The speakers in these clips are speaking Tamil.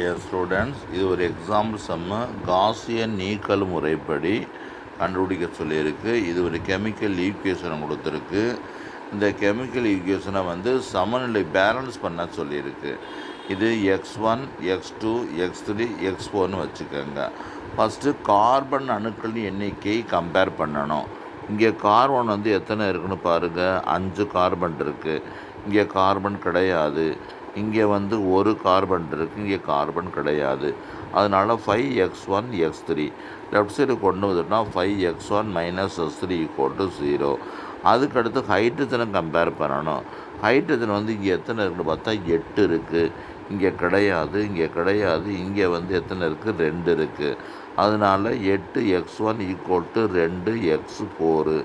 டியர் ஸ்டூடெண்ட்ஸ் இது ஒரு எக்ஸாம்பிள் செம்மு காசியன் நீக்கல் முறைப்படி கண்டுபிடிக்க சொல்லியிருக்கு. இது ஒரு கெமிக்கல் ஈக்குவேஷனை கொடுத்துருக்கு. இந்த கெமிக்கல் ஈக்குவேஷனை வந்து சமநிலை பேலன்ஸ் பண்ண சொல்லியிருக்கு. இது X one X two X three X ஃபோர்னு வச்சுக்கோங்க. ஃபஸ்ட்டு கார்பன் அணுக்களின் எண்ணிக்கையை கம்பேர் பண்ணணும். இங்கே கார்பன் வந்து எத்தனை இருக்குன்னு பாருங்கள் அஞ்சு கார்பன் இருக்குது இங்கே கார்பன் கிடையாது. இங்கே வந்து ஒரு கார்பன் இருக்குது இங்கே கார்பன் கிடையாது. அதனால் five X one X three left side கொண்டு வந்துட்டோம்னா five X one minus S three equal to zero அதுக்கடுத்து ஹைட்ரஜனை கம்பேர் பண்ணணும். ஹைட்ரஜன் வந்து இங்கே எத்தனை இருக்குன்னு பார்த்தா எட்டு இருக்குது இங்கே கிடையாது இங்கே கிடையாது இங்கே வந்து எத்தனை இருக்குது ரெண்டு இருக்குது அதனால் எட்டு எக்ஸ் ஒன் ஈக்குவல் டு ரெண்டு எக்ஸ் ஃபோரு.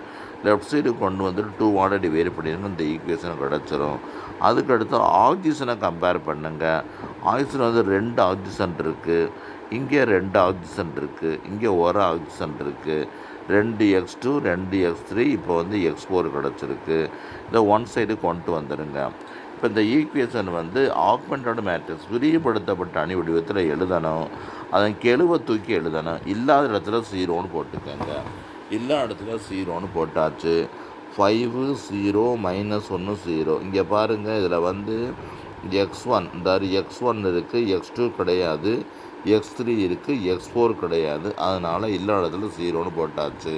லெஃப்ட் சைடு கொண்டு வந்துட்டு டூ ஆல்ரெடி வேரி பண்ணிடுங்க இந்த ஈக்குவேஷன் கிடச்சிரும். அதுக்கடுத்து ஆக்சிஜனை கம்பேர் பண்ணுங்கள் ஆக்சிஜன் வந்து ரெண்டு ஆக்சிஜன் இருக்குது இங்கே ரெண்டு ஆக்சிஜன் இருக்குது இங்கே ஒரு ஆக்சிஜன் இருக்குது ரெண்டு எக்ஸ் டூ ரெண்டு எக்ஸ் த்ரீ இப்போ வந்து எக்ஸ் ஃபோர் கிடச்சிருக்கு. இதை ஒன் சைடு கொண்டு வந்துடுங்க இப்போ இந்த ஈக்குவேஷன் வந்து ஆக்மெண்டட் மேட்ரிக்ஸ் விரிவுபடுத்தப்பட்ட அணி வடிவத்தில் எழுதணும். அதன் கெழுவை தூக்கி எழுதணும். இல்லாத இடத்துல ஜீரோன்னு போட்டுக்கோங்க. எல்லா இடத்துல ஜீரோன்னு போட்டாச்சு. ஃபைவு ஜீரோ மைனஸ் ஒன்று ஜீரோ இங்கே பாருங்கள் இதில் வந்து எக்ஸ் ஒன் இந்த எக்ஸ் ஒன் இருக்குது எக்ஸ் டூ கிடையாது எக்ஸ் த்ரீ இருக்குது எக்ஸ் ஃபோர் கிடையாது. அதனால் எல்லா இடத்துல ஜீரோன்னு போட்டாச்சு.